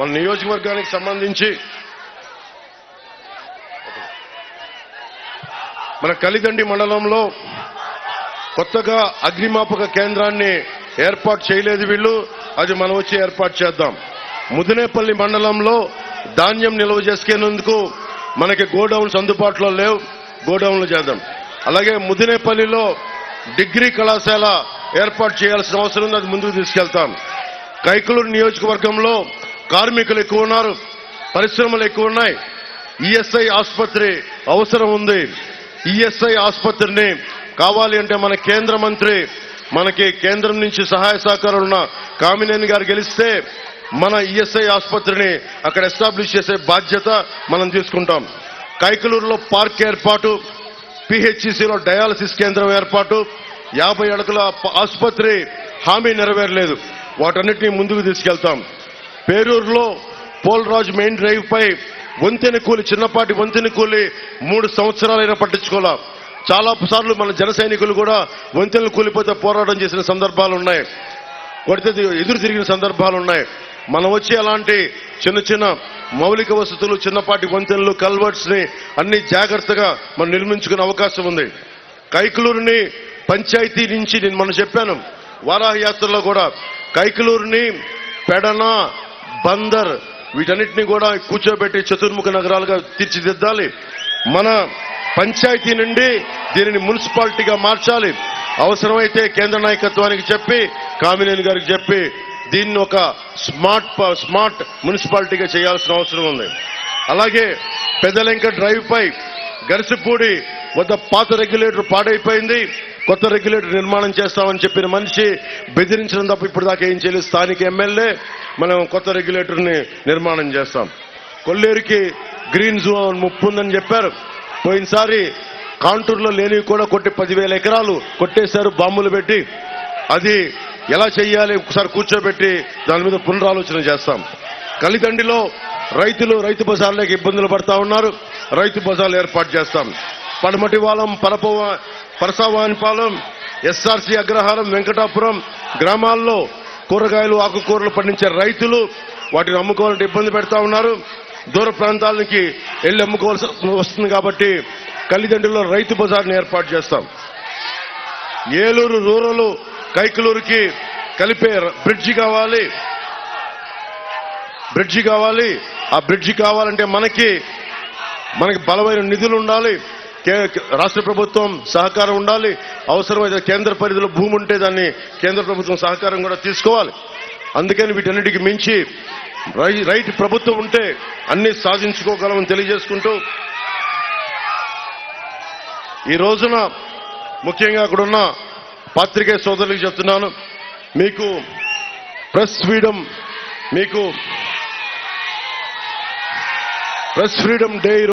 మన నియోజకవర్గానికి సంబంధించి మన కలిదండి మండలంలో కొత్తగా అగ్నిమాపక కేంద్రాన్ని ఏర్పాటు చేయలేదు వీళ్ళు. అది మనం వచ్చి ఏర్పాటు చేద్దాం. ముదినేపల్లి మండలంలో ధాన్యం నిల్వ చేసుకునేందుకు మనకి గోడౌన్స్ అందుబాటులో లేవు. గోడౌన్లు చేద్దాం. అలాగే ముదినేపల్లిలో డిగ్రీ కళాశాల ఏర్పాటు చేయాల్సిన అవసరం ఉంది. అది ముందుకు తీసుకెళ్తాం. కైకులూరు నియోజకవర్గంలో కార్మికులు ఎక్కువ ఉన్నారు పరిశ్రమలు ఎక్కువ ఉన్నాయి. ఈఎస్ఐ ఆసుపత్రి అవసరం ఉంది. ఈఎస్ఐ ఆసుపత్రిని కావాలి అంటే మన కేంద్ర మంత్రి మనకి కేంద్రం నుంచి సహాయ సహకారాలు ఉన్న కామినేని గారు గెలిస్తే మన ఈఎస్ఐ ఆసుపత్రిని అక్కడ ఎస్టాబ్లిష్ చేసే బాధ్యత మనం తీసుకుంటాం. కైకలూరులో పార్క్ ఏర్పాటు పిహెచ్సిలో డయాలసిస్ కేంద్రం ఏర్పాటు యాభై అడుగుల ఆసుపత్రి హామీ నెరవేరలేదు. వాటన్నిటినీ ముందుకు తీసుకెళ్తాం. పేరూరులో పోలరాజు మెయిన్ డ్రైవ్ పై వంతెన కూలి చిన్నపాటి వంతెన కూలి మూడు సంవత్సరాలైనా పట్టించుకోలే. చాలా సార్లు మన జన సైనికులు కూడా వంతెనలు కూలిపోతే పోరాటం చేసిన సందర్భాలు ఉన్నాయి. కొడితే ఎదురు తిరిగిన సందర్భాలు ఉన్నాయి. మనం వచ్చి అలాంటి చిన్న చిన్న మౌలిక వసతులు చిన్నపాటి వంతెనలు కల్వర్ట్స్ని అన్ని జాగ్రత్తగా మనం నిర్మించుకునే అవకాశం ఉంది. కైకలూరుని పంచాయతీ నుంచి నేను మనం చెప్పాను. వారాహ యాత్రలో కూడా కైకలూరుని పెడన బందర్ వీటన్నిటిని కూడా కూర్చోబెట్టి చతుర్ముఖ నగరాలుగా తీర్చిదిద్దాలి. మన పంచాయతీ నుండి దీనిని మున్సిపాలిటీగా మార్చాలి. అవసరమైతే కేంద్ర నాయకత్వానికి చెప్పి కామినేని గారికి చెప్పి దీన్ని ఒక స్మార్ట్ ప- స్మార్ట్ మున్సిపాలిటీగా చేయాల్సిన అవసరం ఉంది. అలాగే పెద్దలెంక డ్రైవ్ పై గరిసిపూడి వద్ద పాత రెగ్యులేటర్ పాడైపోయింది. కొత్త రెగ్యులేటర్ నిర్మాణం చేస్తామని చెప్పిన మనిషి బెదిరించడం తప్ప ఇప్పుడు దాకా ఏం చేయలేదు. స్థానిక ఎమ్మెల్యే మనం కొత్త రెగ్యులేటర్ని నిర్మాణం చేస్తాం. కొల్లేరుకి గ్రీన్ జోన్ ముప్పు ఉందని చెప్పారు. పోయినసారి కాంటూరులో లేనివి కూడా కొట్టి పదివేల ఎకరాలు కొట్టేశారు బాంబులు పెట్టి. అది ఎలా చేయాలి ఒకసారి కూర్చోబెట్టి దాని మీద పునరాలోచన చేస్తాం. కలిదండిలో రైతులు రైతు బజార్లకు ఇబ్బందులు పడతా ఉన్నారు. రైతు బజార్లు ఏర్పాటు చేస్తాం. పడమటివాలం పరపవ పరసావానిపాలెం ఎస్ఆర్సీ అగ్రహారం వెంకటాపురం గ్రామాల్లో కూరగాయలు ఆకుకూరలు పండించే రైతులు వాటిని అమ్ముకోవాలంటే ఇబ్బంది పెడతా ఉన్నారు. దూర ప్రాంతాలకి వెళ్ళి అమ్ముకోవాల్సి వస్తుంది కాబట్టి తల్లిదండ్రుల్లో రైతు బజార్ని ఏర్పాటు చేస్తాం. ఏలూరు రూరల్ కైకలూరుకి కలిపే ర- బ్రిడ్జి కావాలి. బ్రిడ్జి కావాలి. ఆ బ్రిడ్జి కావాలంటే మనకి మనకి బలమైన నిధులు ఉండాలి. రాష్ట్ర ప్రభుత్వం సహకారం ఉండాలి. అవసరమైతే కేంద్ర పరిధిలో భూమి ఉంటే దాన్ని కేంద్ర ప్రభుత్వం సహకారం కూడా తీసుకోవాలి. అందుకని వీటన్నిటికి మించి రై- రైట్ ప్రభుత్వం ఉంటే అన్ని సాధించుకోగలమని తెలియజేసుకుంటూ ఈ రోజున ముఖ్యంగా అక్కడున్న పాత్రికేయ సోదరులకు చెప్తున్నాను. మీకు ప్రెస్ ఫ్రీడమ్ మీకు ప్రెస్ ఫ్రీడమ్ డే